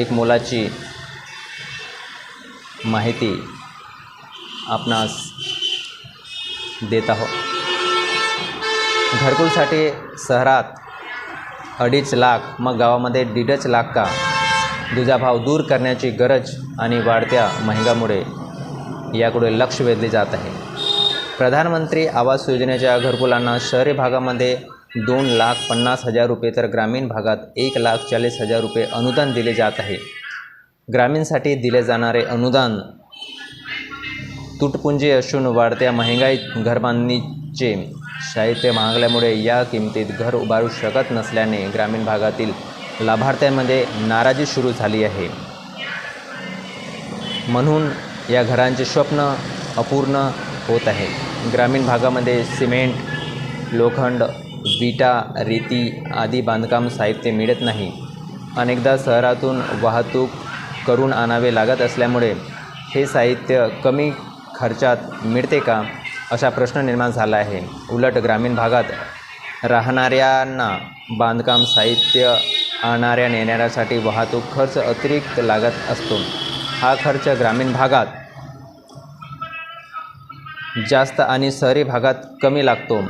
एक मोलाची माहिती आपणास देत आहोत. घरकुलसाठी शहरात अडीच लाख मग गावामध्ये दीडच लाख का दुजाभाव दूर करण्याची गरज आणि वाढत्या महंगामुळे याकडे लक्ष वेधले जात आहे. प्रधानमंत्री आवास योजनेच्या घरकुलांना शहरी भागामध्ये दोन लाख पन्नास हजार रुपये तर ग्रामीण भागात एक लाख चाळीस हजार रुपये अनुदान दिले जात आहे. ग्रामीणसाठी दिले जाणारे अनुदान तुटपुंजी असून वाढत्या महागाईत घरबांधणीचे साहित्य महागल्यामुळे या किमतीत घर उभारू शकत नसल्याने ग्रामीण भागातील लाभार्थ्यांमध्ये नाराजी सुरू झाली आहे. म्हणून या घरांचे स्वप्न अपूर्ण होत आहे. ग्रामीण भागामध्ये सिमेंट लोखंड विटा रेती आदी बांधकाम साहित्य मिळत नाही. अनेकदा शहरातून वाहतूक करून आणावे लागत असल्यामुळे हे साहित्य कमी खर्चात मिळते का? असा प्रश्न निर्माण झाला आहे. उलट ग्रामीण भागात राहणाऱ्यांना बांधकाम साहित्य आणणाऱ्या नेणाऱ्यासाठी वाहतूक खर्च अतिरिक्त लागत असतो. हा खर्च ग्रामीण भागात जास्त आणि शहरी भागात कमी लागतो.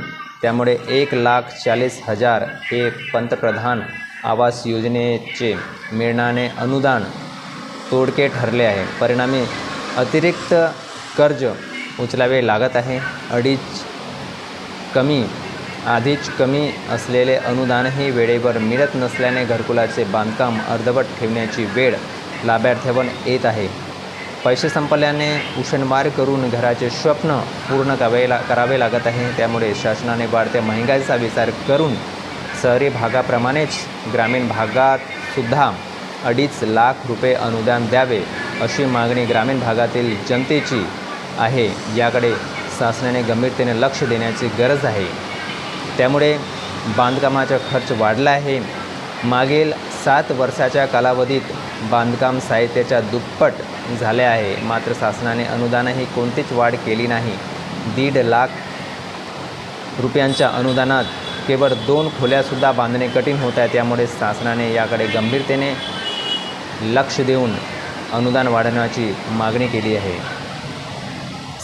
त्यामुळे एक लाख चाळीस हजार हे पंतप्रधान आवास योजनेचे मिळणारे अनुदान तोडके ठरले आहे. परिणामी अतिरिक्त कर्ज उचलावे लागत आहे. अडीच कमी आधीच कमी असलेले अनुदानही वेळेवर मिळत नसल्याने घरकुलाचे बांधकाम अर्धवट ठेवण्याची वेळ लाभार्थ्यावर येत आहे. पैसे संपल्याने उषणमार करून घराचे स्वप्न पूर्ण करावे ला करावे लागत आहे. त्यामुळे शासनाने वाढत्या महागाईचा विचार करून शहरी भागाप्रमाणेच ग्रामीण भागातसुद्धा अडीच लाख रुपये अनुदान द्यावे अशी मागणी ग्रामीण भागातील जनतेची आहे. याकडे शासनाने गंभीरतेने लक्ष देण्याची गरज आहे. त्यामुळे बांधकामाचा खर्च वाढला आहे. मागील सात वर्षाच्या कालावधीत बांधकाम साहित्याच्या दुप्पट झाले आहे. मात्र शासनाने अनुदानही कोणतीच वाढ केली नाही. दीड लाख रुपयांच्या अनुदानात केवळ दोन खोल्यासुद्धा बांधणे कठीण होत आहे. त्यामुळे शासनाने याकडे गंभीरतेने लक्ष देऊन अनुदान वाढवण्याची मागणी केली आहे.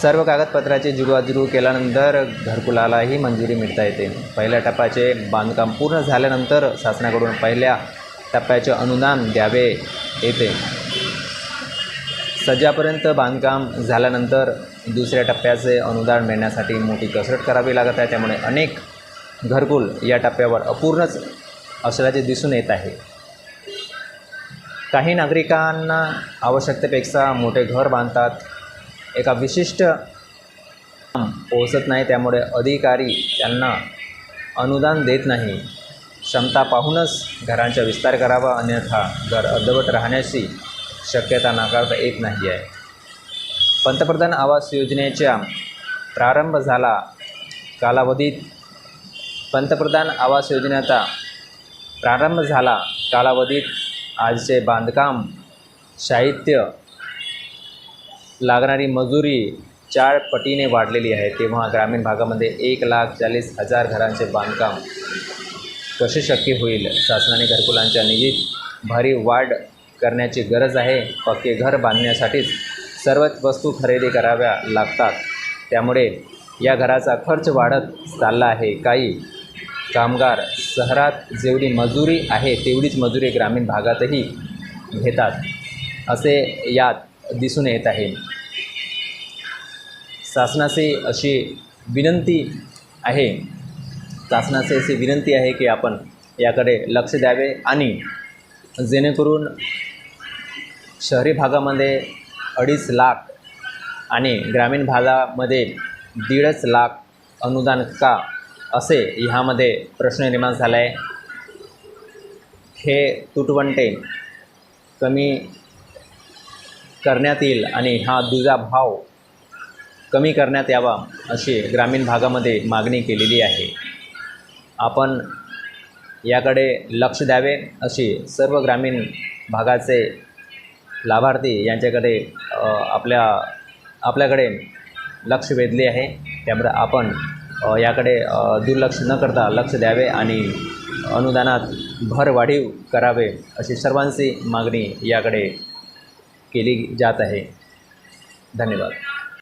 सर्व कागदपत्राची जुळवाजुळव केल्यानंतर घरकुलालाही मंजुरी मिळता येते. पहिल्या टप्प्याचे बांधकाम पूर्ण झाल्यानंतर शासनाकडून पहिल्या टप्प्याचे अनुदान द्यावे येते. सज्जापर्यंत बांधकाम झाल्यानंतर दुसऱ्या टप्प्याचे अनुदान मिळण्यासाठी मोठी कसरत करावी लागत आहे. त्यामुळे अनेक घरकुल या टप्प्यावर अपूर्णच असल्याचे दिसून येत आहे. काही नागरिकांना आवश्यकतेपेक्षा मोठे घर बांधतात. एका विशिष्ट पोहोचत नाही त्यामुळे अधिकारी त्यांना अनुदान देत नाही. क्षमता पाहूनच घरांचा विस्तार करावा अन्यथा घर अर्धवट राहण्याची शक्यता नाकारता येत नाही आहे. पंतप्रधान आवास योजनेच्या प्रारंभ झाला कालावधीत पंतप्रधान आवास योजनेचा प्रारंभ झाला कालावधीत आजचे बांधकाम साहित्य लागणारी मजुरी चार पटीने वाढलेली आहे. तेव्हा ग्रामीण भागामध्ये एक लाख चाळीस हजार घरांचे बांधकाम कसे शक्य होईल? शासनाने घरकुलांच्या निधीत भारी वाढ करण्याची गरज आहे. पक्के घर बांधण्यासाठीच सर्वच वस्तू खरेदी कराव्या लागतात. त्यामुळे या घराचा खर्च वाढत चालला आहे. काही कामगार शहरात जेवढी मजुरी आहे तेवढीच मजुरी ग्रामीण भागातही घेतात असे यात दिसून येत आहे. शासनाची अशी विनंती आहे. शासनाचे अशी विनंती आहे की आपण याकडे लक्ष द्यावे आणि जेणेकरून शहरी भागामध्ये अडीच लाख आणि ग्रामीण भागामध्ये दीडच लाख अनुदान का असे ह्यामध्ये प्रश्न निर्माण झाला आहे हे तुटवंटे कमी करण्यात येईल आणि हा दुजा भाव कमी करण्यात यावा अशी ग्रामीण भागामध्ये मागणी केलेली आहे. आपण याकडे लक्ष द्यावे अशी सर्व ग्रामीण भागाचे लाभार्थी यांच्याकडे आपल्या आपल्याकडे लक्ष वेधले आहे. त्यामुळे आपण याकडे दुर्लक्ष न करता लक्ष द्यावे आणि अनुदानात भर वाढीव करावे अशी सर्वांची मागणी याकडे केली जात आहे. धन्यवाद.